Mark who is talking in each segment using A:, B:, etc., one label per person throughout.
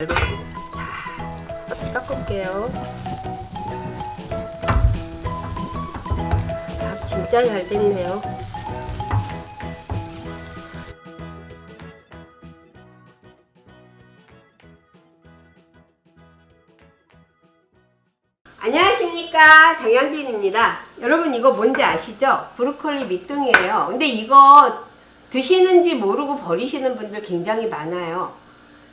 A: 자, 닦을게요. 밥 진짜 잘 됐네요. 안녕하십니까 장영진입니다 여러분 이거 뭔지 아시죠? 브로콜리 밑둥이에요 근데 이거 드시는지 모르고 버리시는 분들 굉장히 많아요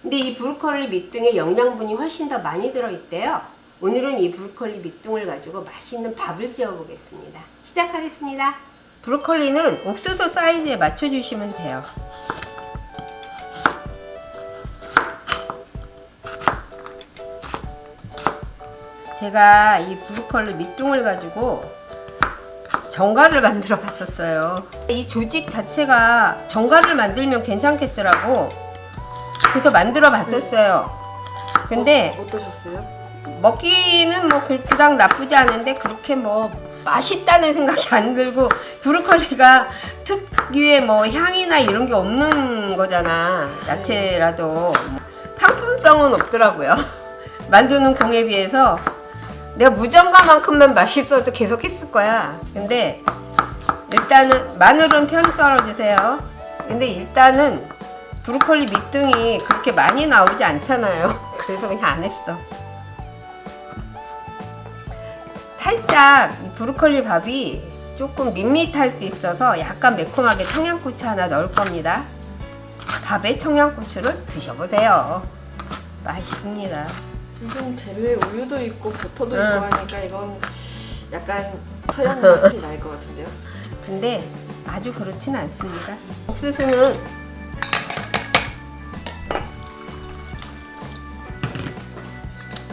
A: 근데 이 브로콜리 밑둥에 영양분이 훨씬 더 많이 들어있대요 오늘은 이 브로콜리 밑둥을 가지고 맛있는 밥을 지어 보겠습니다 시작하겠습니다 브로콜리는 옥수수 사이즈에 맞춰 주시면 돼요 제가 이 브로콜리 밑둥을 가지고 정갈을 만들어 봤었어요. 이 조직 자체가 정갈을 만들면 괜찮겠더라고. 그래서 만들어 봤었어요. 근데
B: 어, 어떠셨어요?
A: 먹기는 뭐 그- 그닥 나쁘지 않은데 그렇게 뭐 맛있다는 생각이 안 들고 브로콜리가 특유의 뭐 향이나 이런 게 없는 거잖아. 야채라도 상품성은 없더라고요. 만드는 공에 비해서 내가 무정가만큼만 맛있어도 계속 했을 거야. 근데 일단은 마늘은 편 썰어주세요. 근데 일단은 브로콜리 밑둥이 그렇게 많이 나오지 않잖아요. 그래서 그냥 안 했어. 살짝 이 브로콜리 밥이 조금 밋밋할 수 있어서 약간 매콤하게 청양고추 하나 넣을 겁니다. 밥에 청양고추를 드셔보세요. 맛있습니다.
B: 지금 재료에 우유도 있고 버터도
A: 응.
B: 있고 하니까 이건 약간 터연 맛이 날 것 같은데요?
A: 근데 아주 그렇진 않습니다. 옥수수는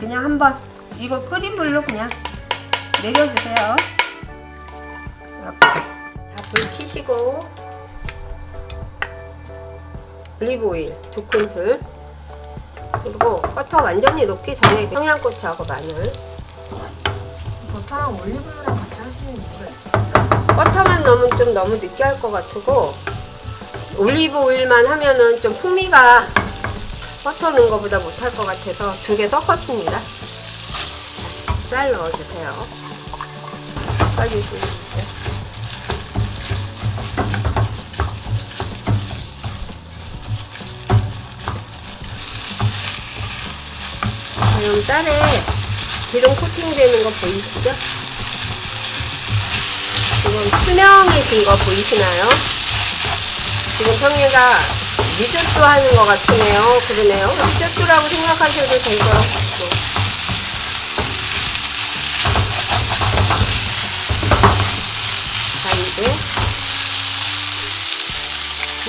A: 그냥 한번 이거 끓인 물로 그냥 내려주세요. 이렇게. 자, 불 켜시고 올리브 오일 두 큰술 그리고 버터 완전히 녹기 전에 청양고추하고 마늘
B: 버터랑 올리브유랑 같이 하시는 이유가 있어요?
A: 버터만 넣으면 좀 너무 느끼할 것 같고 올리브 오일만 하면은 좀 풍미가 버터 넣은 것보다 못할 것 같아서 두 개 섞었습니다. 쌀 넣어주세요. 섞어주시면 돼요. 지금 쌀에 기름 코팅되는 거 보이시죠? 지금 투명해진 거 보이시나요? 지금 평리가 리조또 하는 것 같으네요. 그러네요. 리조또라고 생각하셔도 될 것 같고. 자, 이제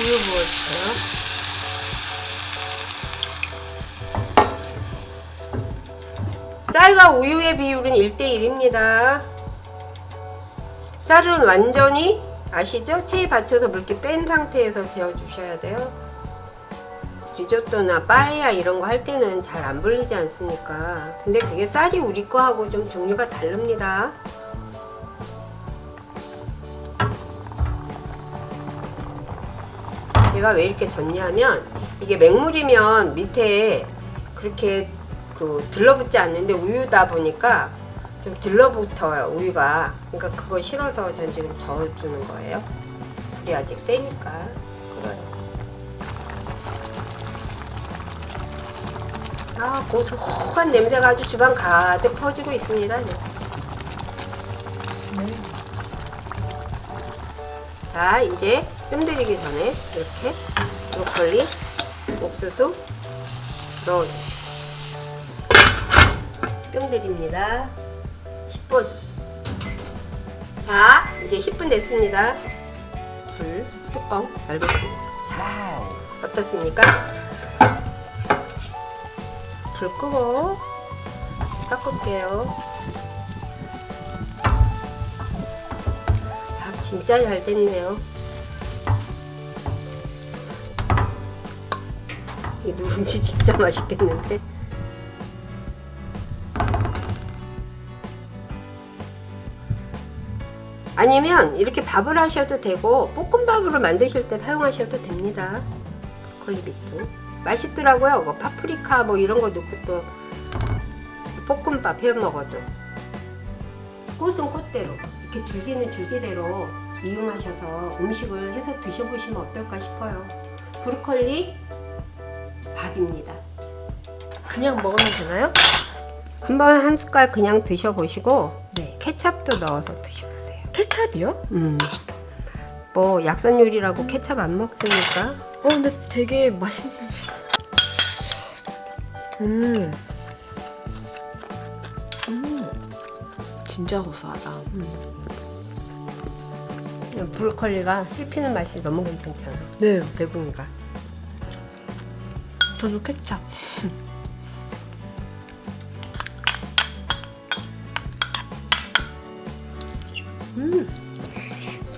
A: 우유 부어주세요. 쌀과 우유의 비율은 1대1입니다. 쌀은 완전히 아시죠? 체에 받쳐서 물기 뺀 상태에서 재워주셔야 돼요. 리조또나 빠에야 이런 거 할 때는 잘 안 불리지 않습니까? 근데 그게 쌀이 우리 거하고 좀 종류가 다릅니다. 제가 왜 이렇게 젓냐면 이게 맹물이면 밑에 그렇게 그 들러붙지 않는데 우유다 보니까 좀 들러붙어요 우유가 그러니까 그거 싫어서 전 지금 저어주는 거예요 불이 아직 세니까 그래요 아 고소한 냄새가 아주 주방 가득 퍼지고 있습니다 네. 자 이제 뜸들이기 전에 이렇게 브로콜리 옥수수 넣어주세요 뜸들입니다 10분. 자, 이제 10분 됐습니다. 불 뚜껑 열겠습니다. 자, 어떻습니까? 불 끄고 섞을게요. 밥 진짜 잘 됐네요. 이 누룽지 진짜 맛있겠는데? 아니면 이렇게 밥을 하셔도 되고 볶음밥으로 만드실 때 사용하셔도 됩니다. 밑도. 맛있더라고요. 뭐 파프리카 뭐 이런 거 넣고 또 볶음밥 해 먹어도 꽃은 꽃대로 이렇게 줄기는 줄기대로 이용하셔서 음식을 해서 드셔보시면 어떨까 싶어요. 브로콜리 밥입니다.
B: 그냥 먹으면 되나요?
A: 한번 한 숟갈 그냥 드셔보시고
B: 네.
A: 케찹도 넣어서 드셔보세요.
B: 케찹이요?
A: 음. 뭐 약선 요리라고 케찹 안 먹으니까
B: 어 근데 되게 맛있는. 음. 음. 진짜 고소하다.
A: 브로콜리가 씹히는 맛이 너무 괜찮잖아.
B: 네.
A: 대부분가.
B: 저도 케찹.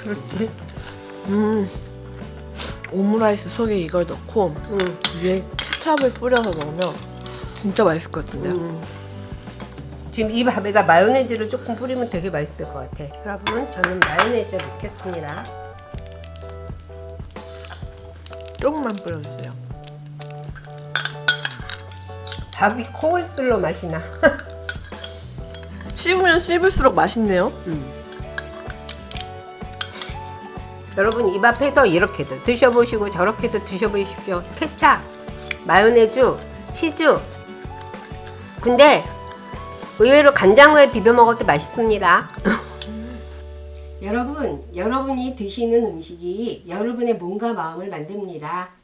A: 그렇지.
B: 음. 오므라이스 속에 이걸 넣고
A: 응.
B: 위에 케찹을 뿌려서 먹으면 진짜 맛있을 것 같은데요.
A: 음. 지금 이 밥에다 마요네즈를 조금 뿌리면 되게 맛있을 것 같아. 여러분, 저는 마요네즈 넣겠습니다.
B: 조금만 뿌려주세요.
A: 밥이 코울슬로 맛이 나.
B: 씹으면 씹을수록 맛있네요.
A: 여러분 입 앞에서 이렇게도 드셔보시고 저렇게도 드셔보십시오. 케찹, 마요네즈, 치즈. 근데 의외로 간장을 비벼 먹어도 맛있습니다. 여러분, 여러분이 드시는 음식이 여러분의 몸과 마음을 만듭니다.